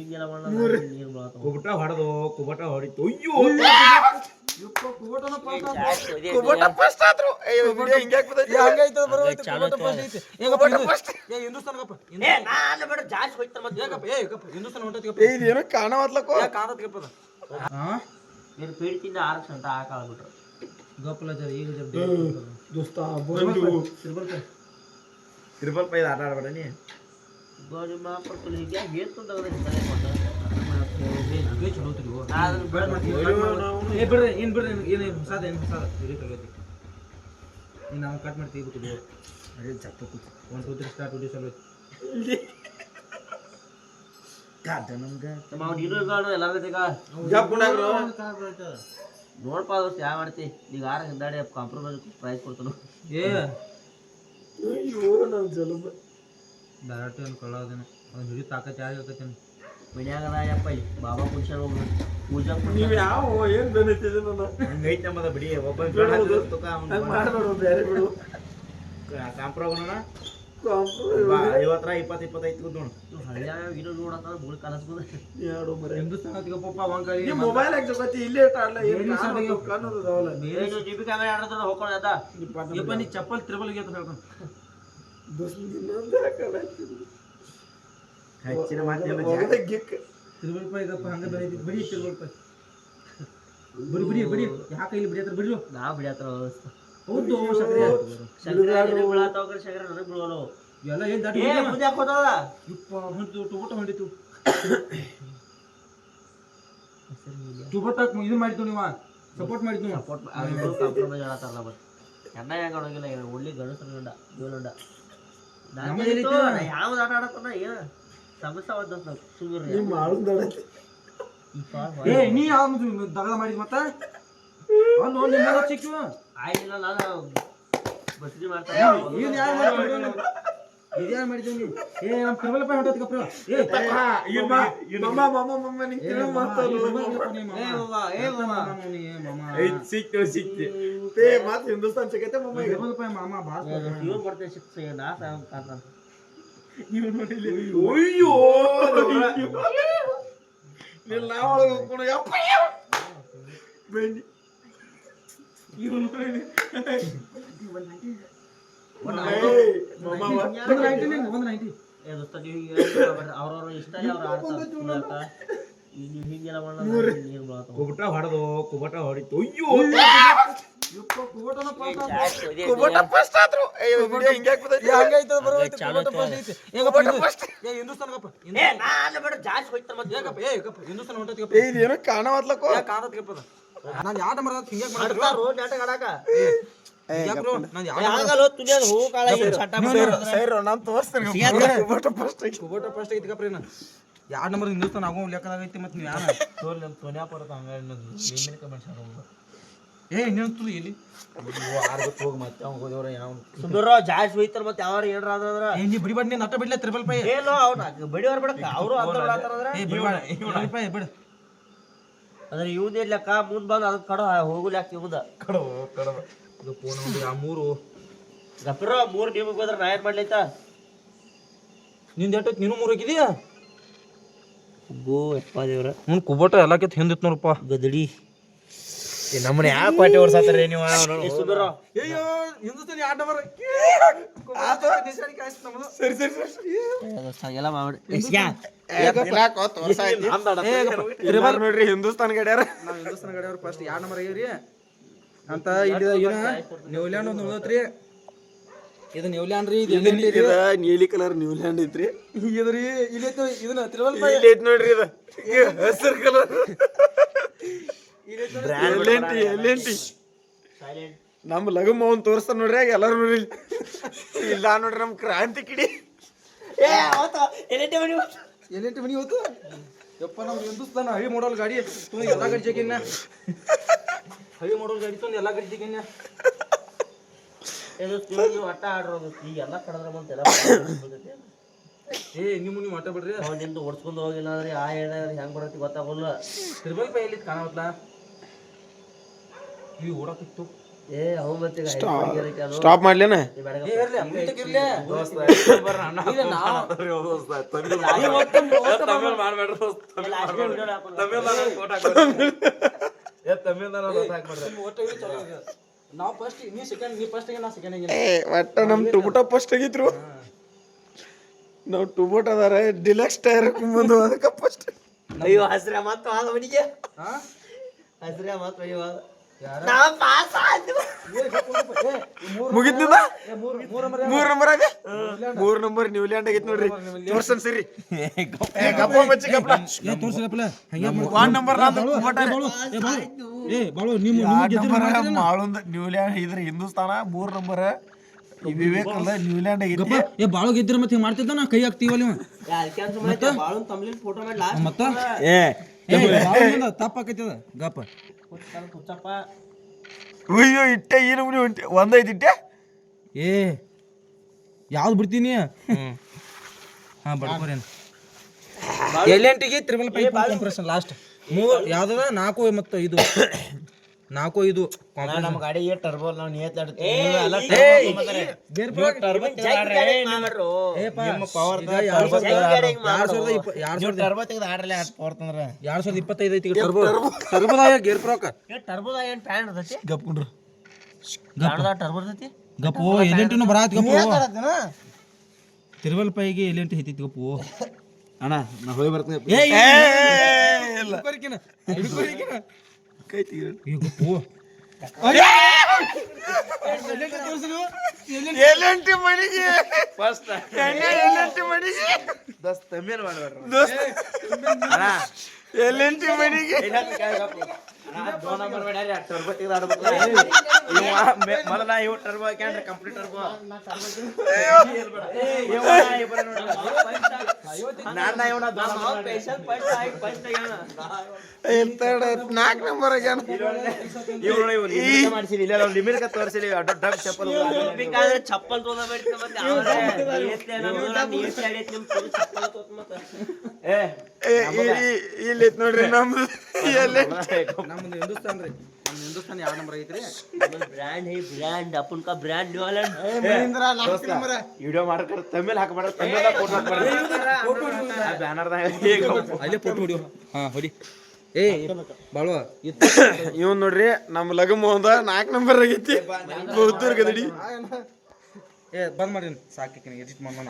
ಹಿಂಗೆಲ್ಲ ಮಾಡೋಣ ನೀರು. ಕುಬಟ ಹೊಡೆದು ಕುಬಟ ಹೊಡಿತು. ಅಯ್ಯೋ ಇದೇನೋ ಕಾಣವತ್ಲಕ್ಕೋ? ನೀನು ಪೀಡ್ತಿಂದ ಹಾಕಾಗ್ಬಿಟ್ರು. ಜರ ಈಗ ಜರ ದೋಸ್ತ ಆಟ ಆಡ್ಬೇಡ ನೀ. ಹಿಂಗೆ ತಲೆ ಕೊಟ್ಟ ಏನ್ ಬಿಡ್ರಿ ಏನು ಹೊಸಾದ ಏನು ಹೊಸಾದ ನಾವು ಕಟ್ ಮಾಡಿ ಬಿಟ್ಟು ಅದೇ ಚಪ್ಪ ಕೂತು one two three start video ಚಲೋ ನಮ್ಮ ಅವ್ನು ಹೀರೋಗಳು ಎಲ್ಲಾರ ಜೊತೆಗ ನೋಡ್ಪ ದೋಸ್ತ ಯಾವ ಮಾಡ್ತಿ ಈಗ ಆರ ಹಿಂದಾಡಿ ಕಾಂಪ್ರಮೈಸ್ ಪ್ರೈಸ್ ಕೊಡ್ತಾನು. ಏ. ಡೈರೆಕ್ಟ್ ಏನು ಕೊಳ್ಳೋದೇನು ಅವ್ನು ಹಿಡಿ ತಾಕತ್ ಯಾರು ಇರ್ತೈತೇನು? ಮನ್ಯಾಗದ ಯಪ್ಪ ಬಾಬಾ ಹೋಗ್ರಿ ಪೂಜಾ ನೀವು ಯಾವ ಏನು ಬೆನಿತಿದೆ ನನ್ನ? ಹಂಗೈತೆ ಬಿಡಿ ಒಬ್ಬ ಮಾಡ್ಬೇಡ ಬೇರೆ ಬಿಡು. ಕಾಂಪ್ರೋಗೋಣ ಕಾಂಪ್ರೋ ಐವತ್ತರ ಇಪ್ಪತ್ತು ಇಪ್ಪತ್ತೈದು ನೋಡು. ಮುಳ್ ಕಲಸ್ಬೋದು ಮರೆ ಹಿಂದೂಸ್ತಾನ ಮೊಬೈಲ್ ಆಗಿ ಜೊತೆ ಇಲ್ಲೇ ಏನ್ ಕಾಣೋದು ನೀನು ಕ್ಯಾಮೆರಾ ಆಡಿದ್ರೆ ಹೋಗ್ಕೊಳ್ಳಿ ಅದ? ಯಪ್ಪ ನೀ ಚಪ್ಪಲ್ ತ್ರಿಬಲ್ಗೆ ಅಂತ ಹೇಳ್ತಾನೆ ದೋಸ್ತ ಇನ್ನೊಂದು ಹಾಕಲಾಗ್ತಿದೆ. ಹೆಚ್ಚಿನ ಮಾತಿಲ್ಲ ಹಂಗ ಬರೀ ತ್ರಿಬಲ್ ಪೈ ಬರಿ ಬರಿ ಬಿಡಿ ಯಾಕೆ ಇಲ್ಲಿ ಬಿಡಿ ಹತ್ರ ಬಿಡ್ರು ನಾ ಬಿಡತ್ರ ಹೌದು ಸಕ್ರೆ ಶಂಕರ. ಬೀಳತ್ತಾವ ಶಂಕರ. ನನಗೆ ಬೀಳೋಲ್ಲ ಎಲ್ಲ ಏನ್ ದಾಟಿ ಏ ಇಪ್ಪ ಹೊಂಟಿತು. ಇದು ಮಾಡಿದ್ದು ನೀವ? ಸಪೋರ್ಟ್ ಮಾಡಿದ್ದು ಸಪೋರ್ಟ್ ಅವ್ರಿಬ್ರು ಕಾಂಪ್ರಮೈಸ್ ಆಗತ್ತಾರಲ್ಲ ಬಟ್ ಎಣ್ಣ ಹೆಂಗ್ ಆಡೋಂಗಿಲ್ಲ ಒಳ್ಳೆ ಗಂಡಸ್ರ ಗಂಡ ಏನಿತ್ತು? ಯಾವ್ದು ಆಟ ಆಡತ್ತಾನ ಏನ ಸಮಸ್ಯೆ ಆದ ಸುಗರ್. ನೀ ಮಾಡುದಡೈತಿ ಏ ನೀ ಯಾವ ದಗದ ಮಾಡಿದ್ ಮತ್ತ? ಅಲ್ಲೋ ನಿಮ್ಮ ಚಿಕ್ಕು. ಆಯ್ತಿಲ್ಲ ನಾನು ಬಸ್ರಿ ಮಾಡ್ತಾರೆ ಇವ್ನು ಯಾರು ಮಾಡಿದ್ರು ಇದು ಯಾರು ಮಾಡಿದ್ವಿ ನೀ ಏ ನಮ್ಮ ತ್ರಿಬಲ್ ಪೈ ಹೊಂಟೈತಿ ಗಪ್ರ ಏ ಮಮ್ಮ ಮಮ್ಮ ಮಮ್ಮ ನಿಂಗೆ ತಿಳಿ ಮಾತಲ್ಲ ಏ ಏ ಮಾಮ ಸಿಕ್ತು ಸಿಕ್ತು ತೇ ಮಾತ್ ಹಿಂದೂಸ್ತಾನ್ ಸಿಗತ್ತೆ ಮಮ್ಮ ಪೈ ಮಾಮ ಸಾಯಂ ನೋಡಿ ಅಯ್ಯೋ. ನೀನ್ ನಾವೊಳಗೆ ಯಪ್ಪ ಅವ್ರವ್ರ ಇಷ್ಟ ಕುಬಟ ಹೊಡೆದು ಕುಬಟ ಹೊಡಿತು ಅಯ್ಯೋ! ಕಾಣವತ್ಲಕ್ಕೋ. ಯಾ ಕಾಣತ್ ಗಪ್ಪ ಅದ. ನಾನು ಯಾವ ನಂಬರ್ ಹಿಂಗೆ ಮಾಡ್ತಾರ ನಾಟಕ ಆಡಾಕ. ಏನ ನಂಬರ್ ಹಿಂದೂಸ್ತಾನ ಆಗೋ ಲೆಕ್ಕದಾಗ ಐತಿ ಮತ್ತೆ ನೀವು ಯಾರ? ತೋರ್ಲಿ ಅಂತ ಸೋನ್ಯಾ ಪರ್ವತ ಹಂಗ. ಏ ಇನ್ನೊಂದು ತುಳು ಎಲ್ಲಿ ಹೋಗಿ ಮತ್ತೆ ಅವ್ನು ಹೋದವ್ರ ಯಾವ ಸುಂದರ ಜಾಸ್ತಿ ಹೋಯ್ತಾರ ಮತ್ತೆ ಯಾವಾರ ಏನ್ರ ಆದ್ರ ಏ ನೀ ಬಿಡಿ ಬಡ್ಡಿ ನಟ ಬಿಡ್ಲ ತ್ರಿಬಲ್ ಪೈ ಏನೋ ಅವ್ನ ಬಡಿಯವ್ರ ಬಿಡಕ ಅವರು ಅಂತ ಬಿಡತ್ತಾರಂದ್ರ ಏ ಬಿಡಿ ತ್ರಿಬಲ್ ಪೈ ಬಿಡು. ಅಂದ್ರೆ ಇವ್ದೇ ಲೆಕ್ಕ? ಮುಂದ್ ಬಂದ್ ಅದಕ್ಕೆ ಕಡ ಹೋಗು ಲೆಕ್ಕ ಇವ್ದ. ಇದು ಫೋನ್ ಒಂದು ಆ ಮೂರು. ಗಪ್ಪಿರೋ ಮೂರು ನಿಮಗ್ ಹೋದ್ರ ನಾ ಏನ್ ಮಾಡ್ಲೈತ ನಿಂದ ಎಷ್ಟೈತಿ ನೀನು ಮೂರು ಎಪ್ಪ ದೇವ್ರ. ಹ್ಞೂ ಕುಬೋಟ ಎಲ್ಲ ಕೆತ್ತ ಹಿಂದಿತ್ತು ನೋಡಪ್ಪ. ಗದಡಿ. ನಮ್ಮನೆ ಯಾಕೆ ಪಾಟಿ ಓಡ್ಸತ್ತಾರೆ ನೀವು? ಅಯ್ಯೋ ಹಿಂದೂಸ್ತಾನಿ ಸರಿ ಸರಿ ಎಲ್ಲ ಹಿಂದೂಸ್ತಾನ್ ಗಡಿಯಾರ. ನಾವು ಹಿಂದೂಸ್ತಾನ ಗಡಿಯವ್ರು ಫಸ್ಟ್ ನಂಬರ್ ಆಗ್ಯಾವ್ರಿ ಅಂತ ಇಲ್ಲಿ ಏನ ನ್ಯೂಲ್ಯಾಂಡ್ ಒಂದು ಉಳ್ದತ್ರಿ ಇದು ನ್ಯೂಲ್ಯಾಂಡ್ ರೀ ಇದು ನೀಲಿ ಕಲರ್ ನ್ಯೂಲ್ಯಾಂಡ್ ಐತ್ರಿ. ಇದು ರೀ ಇಲ್ಲಿ ಇದನ್ನ ಇಲ್ಲಿ ಐತ್ ನೋಡ್ರಿ ಇದು. ಹಸಿರು ಕಲರ್. ಬ್ರ್ಯಾಂಡ್ ಎಲ್ಲೆಂಟಿ ಸೈಲೆಂಟ್ ನಮ್ಮ ಲಘು ಮೌನ್ ತೋರಿಸ್ತಾನ ನೋಡ್ರಿ ಆಗ ಎಲ್ಲಾರು ನೋಡ್ರಿ ಇಲ್ಲ ನೋಡ್ರಿ ನಮ್ಮ ಕ್ರಾಂತಿ ಕಿಡಿ. ಎಲ್ಲೆಂಟಿ ಮನಿ? ಹೋತು ಯಪ್ಪ ನಮ್ಮ ಹಿಂದೂಸ್ತಾನ ಹಳಿ ಮಾಡೋಲ್ ಗಾಡಿ. ತುಂಬ ಎಲ್ಲ ಗಾಡಿ ಜಗಿನ್ನ ಹಳಿ ಮಾಡೋದು ಗಾಡಿ ತುಂಬ ಎಲ್ಲ ಗಾಡಿ ಜಗಿನ್ನ ಇದು ನೀವು ಅಟ್ಟ ಆಡ್ರೋದು. ಈಗ ಎಲ್ಲ ಕಡದ್ರ ಬಂತ ಎಲ್ಲ ಏ ನಿಮ್ಮ ನೀವು ಮಾಟ ಬಿಡ್ರಿ. ಅವನಿಂದ ಓಡಿಸ್ಕೊಂಡು ಹೋಗಿಲ್ಲ ಅಂದ್ರೆ ಆ ಹೇಳ ಹೆಂಗ್ ಬರತ್ತಿ ಗೊತ್ತಾಗಲ್ಲ ತ್ರಿಬಲ್ ಪೈ ಎಲ್ಲಿ ಕಾಣವತ್ಲ? ನೀವು ಓಡಾಕಿತ್ತು. ಏ ಅವ್ ಮತ್ತೆ ಸ್ಟಾಪ್. ಮಾಡ್ಲೇನ? ನಾವು ಫಸ್ಟ್ ನೀ ಸೆಕೆಂಡ್ ನೀ ಫಸ್ಟ್ ನಾ ಸೆಕೆಂಡ್ ಏ ಒಟ್ಟ ನಮ್ ಟುಬುಟ ಫಸ್ಟ್ ಆಗಿದ್ರು. ನಾವು ಟುಬುಟ ಅದಾರ ಡಿಲಕ್ಸ್ ಟೈರ್ ಮುಂದೆ ಅದಕ್ಕೆ ಫಸ್ಟ್ ಅಯ್ಯೋ ಹಸ್ರ ಮತ್ತ ಅವನಿಗೆ ಹಸ್ರ ಮತ್ತೆ ಅಯ್ಯೋ ಮುಗಿದ್ನಿಲ್ಲ ಮೂರ್ ನಂಬರ್ ಆಗ? ಮೂರ್ ನಂಬರ್ ನ್ಯೂಲ್ಯಾಂಡ್ ಆಗೈತಿ ನೋಡ್ರಿ. ತೋರ್ಸನ್ ಸರಿ. ನಂಬರ್ ಮಾಳುಂದ ನ್ಯೂಲ್ಯಾಂಡ್ ಇದ್ರ ಹಿಂದೂಸ್ತಾನ ಮೂರ್ ನಂಬರ್ ವಿವೇಕ್ ಅಲ್ಲ ನ್ಯೂಲ್ಯಾಂಡ್ ಆಗೈತಿ ಏ ಬಾಳು ಗೆದ್ದಿರ ಮತ್ತೆ ಹಿಂಗ್ ಮಾಡ್ತಿದ್ದ ನಾ? ಕೈ ಹಾಕ್ತೀವಲ್ಲ ಇವ? ಅದಕ್ಕೆ ಬಾಳು ತಮ್ಲಿನ್ ಫೋಟೋ ಮಾಡಿ ಲಾಸ್ಟ್ ಮತ್ತ? ಏ ತಪ್ಪ ಆಕೈತದ ಗಪ್ಪ. ಅಯ್ಯೋ ಇಟ್ಟೆ ಏನು ಬಿಡಿ ಹೊಂಟೆ ಒಂದೈತಿ ಇಟ್ಟೆ? ಏ ಯಾವ್ದು ಬಿಡ್ತೀನಿ? ಹಾ ಬಡ್ಕೋರೇನು. ಎಲ್ಲೆಂಟಿಗೆ ತ್ರಿಬಲ್ ಪೈಪ್ ಕಂಪ್ರೆಷನ್ ಲಾಸ್ಟ್ ಮೂರು ಯಾವ್ದದ? ನಾಲ್ಕು ಮತ್ತು ಇದು ನಾಲ್ಕು ಇದು ನಮ್ಮ ಗಾಡಿ ಟರ್ಬೋ ನಾವು ನಿಯತ್ ಎರಡ್ ಸಾವಿರದ ಇಪ್ಪತ್ತೈದು ಐತಿ ಟರ್ಬೋ ಟರ್ಬೋದಾಗ ಗೇರ್ ಪ್ರೋಕ ಟರ್ಬೋದಾಗ ಏನ್ ಪ್ಯಾನ್ ಇರ್ತೈತಿ? ಗಪ್ಕೊಂಡ್ರು ಟರ್ಬೋ ಇರ್ತೈತಿ? ಗಪ್ಪು ಎಲೆಂಟಿನೂ ಬರಾತ್ ಗಪ್ಪು. ತಿರುವಲ್ ಪೈಗೆ ಎಲೆಂಟು ಐತಿ ಗಪ್ಪು. ಅಣ್ಣ ನಾ ಹೋಗಿ ಬರ್ತೀನಿ. ಇಲ್ಲ. ಕೈ ತೆಗೀರಿ. ಈ ಗಪ್ಪು ಎಲ್ಲಂಟಿ ಮನೆಗೆ ಫಸ್ಟ್ ಎಲ್ಲಂಟಿ ಮನೆಗೆ ದೋಸ್ತ್ ತಮ್ಮೇನ್ ಮಾಡ್ಬೇಡ್ರಿ ದೋಸ್ತ ಎಲ್ಲಂಟಿ ಮನೆಗೆ ಮೊದಲ ಇವ್ ಟರ್ಬೋ ಹಾಕ್ಯಾನ್ರಿ ಕಂಪ್ಲೀಟ್ ಟರ್ಬೋ ನಾನ ಇವನ ಸ್ಪೆಷಲ್ ಫಸ್ಟ್ ಆಗಿ ಫಸ್ಟ್ ಎಂತ ನಾಲ್ಕು ನಂಬರ್ ಆಗ್ಯಾನ ಇವ್ರು ಇವ್ ಲಿಮಿಟ್ ಮಾಡ್ಸಿರಿ ಇಲ್ಲ ಲಿಮಿಟ್ ಚಪ್ಪಲ್ ಬೇಕಾದ್ರೆ ಚಪ್ಪಲ್ ತೋದ ಏ ಇಲ್ಲಿ- ನೋಡ್ರಿ ನಮ್ದು ನಮ್ದು ಹಿಂದೂಸ್ತಾನ್ ರೀ. ನಮ್ಮ ಹಿಂದೂಸ್ತಾನ್ ಯಾವ ನಂಬರ್ ಐತ್ರಿ? ಬ್ರ್ಯಾಂಡ್ ಹೇ ಬ್ರ್ಯಾಂಡ್ ಅಪ್ಪನ್ ಕಾ ಬ್ರ್ಯಾಂಡ್ ನ್ಯೂ ಹಾಲೆಂಡ್ ವಿಡಿಯೋ ಮಾಡ್ಕರ ತಮಿಳ್ ಹಾಕಬೇಡ ತಮಿಳ್ ಫೋಟೋ ಹಾಕಬೇಡ. ಬ್ಯಾನರ್ದಾಗ ಅಲ್ಲೇ ಫೋಟೋ ಹೊಡಿಯೋ. ಹಾ ಹೊಡಿ. ಏ ಬಾಳುವ ಇವನ್ ನೋಡ್ರಿ ನಮ್ಮ ಲಗಮ್ ಒಂದ ನಾಲ್ಕು ನಂಬರ್ ಆಗೈತಿ. ಗದಡಿ ಏ ಬಂದ್ ಮಾಡಿ ಸಾಕಿ ಎಡಿಟ್ ಮಾಡೋಣ